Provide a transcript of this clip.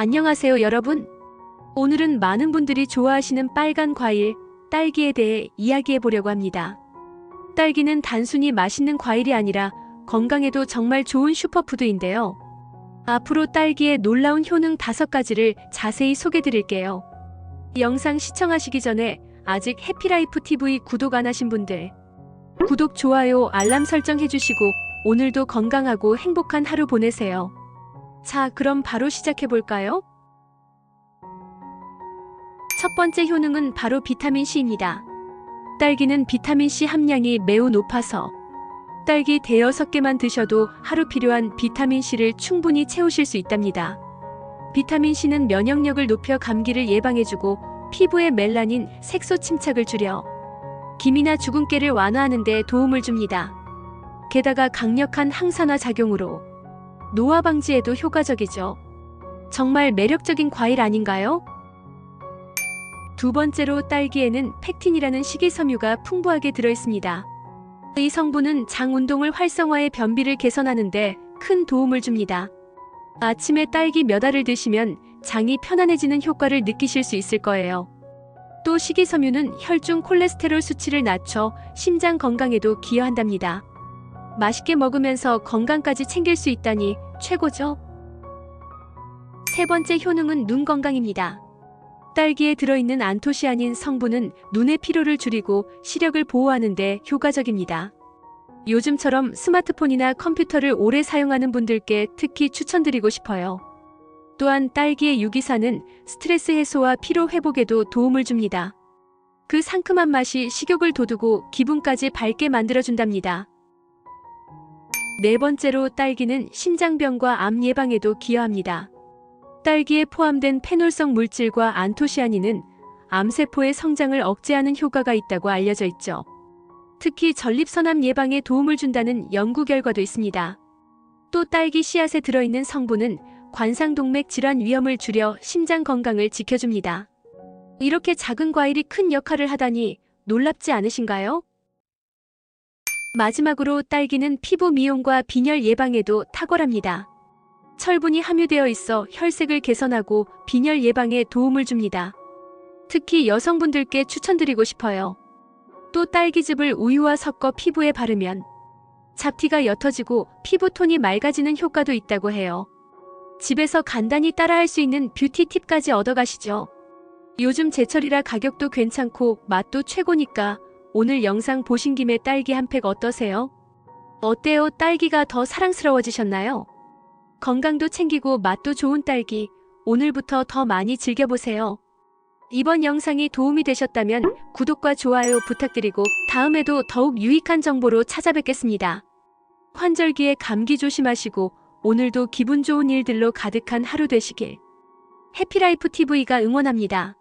안녕하세요, 여러분. 오늘은 많은 분들이 좋아하시는 빨간 과일, 딸기에 대해 이야기해 보려고 합니다. 딸기는 단순히 맛있는 과일이 아니라 건강에도 정말 좋은 슈퍼푸드인데요. 앞으로 딸기의 놀라운 효능 다섯 가지를 자세히 소개해 드릴게요. 영상 시청하시기 전에 아직 해피라이프 TV 구독 안 하신 분들 구독, 좋아요, 알람 설정 해주시고 오늘도 건강하고 행복한 하루 보내세요. 자, 그럼 바로 시작해 볼까요? 첫 번째 효능은 바로 비타민 C입니다. 딸기는 비타민 C 함량이 매우 높아서 딸기 대여섯 개만 드셔도 하루 필요한 비타민 C를 충분히 채우실 수 있답니다. 비타민 C는 면역력을 높여 감기를 예방해주고 피부의 멜라닌, 색소 침착을 줄여 기미나 주근깨를 완화하는 데 도움을 줍니다. 게다가 강력한 항산화 작용으로 노화 방지에도 효과적이죠. 정말 매력적인 과일 아닌가요? 두 번째로 딸기에는 팩틴이라는 식이섬유가 풍부하게 들어있습니다. 이 성분은 장 운동을 활성화해 변비를 개선하는데 큰 도움을 줍니다. 아침에 딸기 몇 알을 드시면 장이 편안해지는 효과를 느끼실 수 있을 거예요. 또 식이섬유는 혈중 콜레스테롤 수치를 낮춰 심장 건강에도 기여한답니다. 맛있게 먹으면서 건강까지 챙길 수 있다니 최고죠? 세 번째 효능은 눈 건강입니다. 딸기에 들어있는 안토시아닌 성분은 눈의 피로를 줄이고 시력을 보호하는 데 효과적입니다. 요즘처럼 스마트폰이나 컴퓨터를 오래 사용하는 분들께 특히 추천드리고 싶어요. 또한 딸기의 유기산은 스트레스 해소와 피로 회복에도 도움을 줍니다. 그 상큼한 맛이 식욕을 돋우고 기분까지 밝게 만들어준답니다. 네 번째로 딸기는 심장병과 암 예방에도 기여합니다. 딸기에 포함된 페놀성 물질과 안토시아닌은 암세포의 성장을 억제하는 효과가 있다고 알려져 있죠. 특히 전립선암 예방에 도움을 준다는 연구 결과도 있습니다. 또 딸기 씨앗에 들어있는 성분은 관상동맥 질환 위험을 줄여 심장 건강을 지켜줍니다. 이렇게 작은 과일이 큰 역할을 하다니 놀랍지 않으신가요? 마지막으로 딸기는 피부 미용과 빈혈 예방에도 탁월합니다. 철분이 함유되어 있어 혈색을 개선하고 빈혈 예방에 도움을 줍니다. 특히 여성분들께 추천드리고 싶어요. 또 딸기즙을 우유와 섞어 피부에 바르면 잡티가 옅어지고 피부톤이 맑아지는 효과도 있다고 해요. 집에서 간단히 따라할 수 있는 뷰티 팁까지 얻어가시죠. 요즘 제철이라 가격도 괜찮고 맛도 최고니까 오늘 영상 보신 김에 딸기 한 팩 어떠세요? 어때요? 딸기가 더 사랑스러워지셨나요? 건강도 챙기고 맛도 좋은 딸기, 오늘부터 더 많이 즐겨보세요. 이번 영상이 도움이 되셨다면 구독과 좋아요 부탁드리고 다음에도 더욱 유익한 정보로 찾아뵙겠습니다. 환절기에 감기 조심하시고 오늘도 기분 좋은 일들로 가득한 하루 되시길. 해피라이프 TV가 응원합니다.